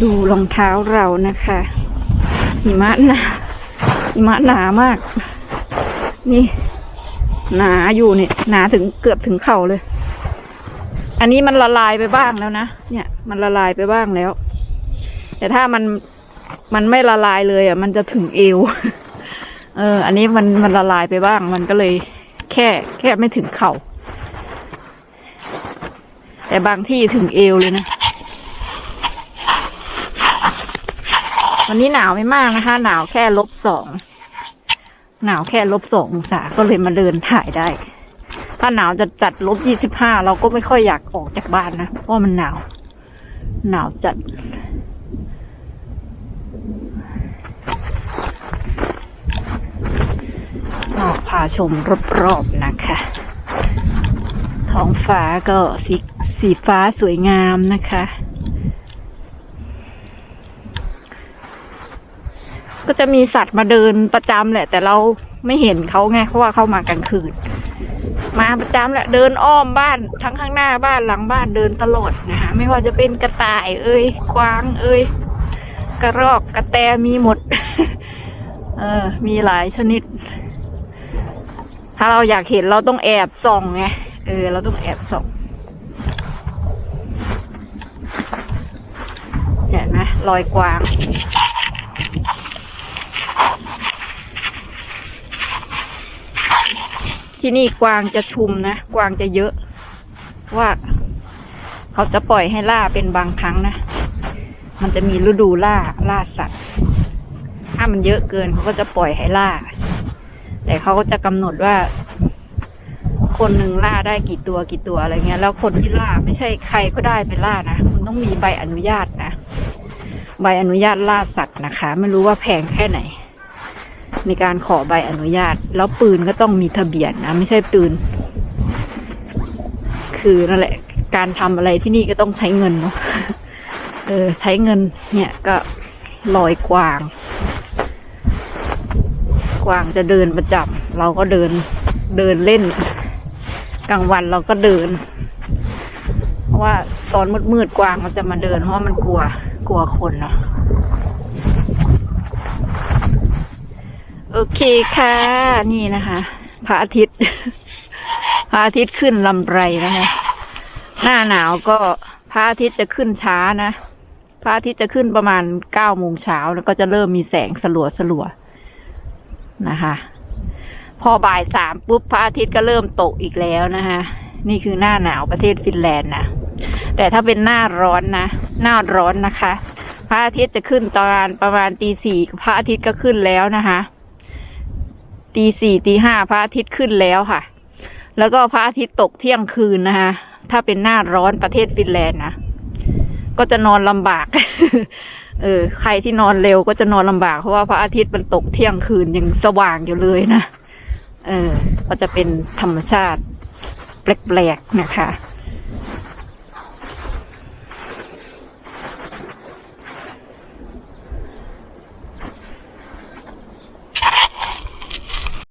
ดูรองเท้าเรานะคะหิมะหนาหิมะหนามาก นี่หนาอยู่เนี่ยหนาถึงเกือบถึงเข่าเลย อันนี้มันละลายไปบ้างแล้วนะเนี่ย มันละลายไปบ้างแล้ว แต่ถ้ามันมันไม่ละลายเลยอะ มันจะถึงเอว เออ อันนี้มันมันละลายไปบ้าง มันก็เลยแค่แค่ไม่ถึงเข่า แต่บางที่ถึงเอวเลยนะ วันนี้หนาวไม่มากนะคะ หนาวแค่ลบสอง หนาวแค่ลบสององศาก็เลยมาเดินถ่ายได้ ถ้าหนาวจะจัดลบยี่สิบห้าเราก็ไม่ค่อยอยากออกจากบ้านนะ เพราะมันหนาว หนาวจัด ออกพาชมรอบๆนะคะ ท้องฟ้าก็สีสีฟ้าสวยงามนะคะ ก็จะมีสัตว์มาเดินประจำแหละ แต่เราไม่เห็นเขาไงเพราะว่าเข้ามากลางคืน มาประจำแหละเดินอ้อมบ้านทั้งข้างหน้าบ้านหลังบ้านเดินตลอดนะคะไม่ว่าจะเป็นกระต่ายเอ้ยกวางเอ้ยกระรอกกระแตมีหมด เออ มีหลายชนิด ถ้าเราอยากเห็นเราต้องแอบส่องไงเออ เราต้องแอบส่องเห็นไหมรอยกวาง ที่นี่กวางจะชุมนะ กวางจะเยอะว่า เขาจะปล่อยให้ล่าเป็นบางครั้งนะ มันจะมีฤดูล่าล่าสัตว์ ถ้ามันเยอะเกินเขาก็จะปล่อยให้ล่า แต่เขาก็จะกำหนดว่า คนหนึ่งล่าได้กี่ตัวกี่ตัวอะไรเงี้ย แล้วคนที่ล่าไม่ใช่ใครก็ได้ไปล่านะคุณต้องมีใบอนุญาตนะ ใบอนุญาตล่าสัตว์นะคะ ไม่รู้ว่าแพงแค่ไหน ในการขอใบอนุญาต แล้วปืนก็ต้องมีทะเบียนนะ ไม่ใช่ปืน คือนั่นแหละ การทำอะไรที่นี่ก็ต้องใช้เงินเนาะเออ ใช้เงิน เนี่ยก็ลอยกวาง กวางจะเดินประจำเราก็เดินเดินเล่น กลางวันเราก็เดิน เพราะว่าตอนมืดๆกวางมันจะมาเดิน เพราะมันกลัวกลัวคนเนาะ โอเคค่ะ นี่นะคะพระอาทิตย์พระอาทิตย์ขึ้นลำไรนะคะหน้าหนาวก็พระอาทิตย์จะขึ้นช้านะพระอาทิตย์จะขึ้นประมาณเก้าโมงเช้าแล้วก็จะเริ่มมีแสงสลัวสลัวนะคะ พอบ่ายสามปุ๊บพระอาทิตย์ก็เริ่มตกอีกแล้วนะคะ นี่คือหน้าหนาวประเทศฟินแลนด์นะแต่ถ้าเป็นหน้าร้อนนะหน้าร้อนนะคะ พระอาทิตย์จะขึ้นตอนประมาณตีสี่พระอาทิตย์ก็ขึ้นแล้วนะคะ ตีสี่ตีห้าพระอาทิตย์ขึ้นแล้วค่ะ แล้วก็พระอาทิตย์ตกเที่ยงคืนนะคะ ถ้าเป็นหน้าร้อนประเทศฟินแลนด์นะ ก็จะนอนลำบาก เออ ใครที่นอนเร็วก็จะนอนลำบาก เพราะว่าพระอาทิตย์มันตกเที่ยงคืนยังสว่างอยู่เลยนะ เออ ก็จะเป็นธรรมชาติ แปลกๆนะคะ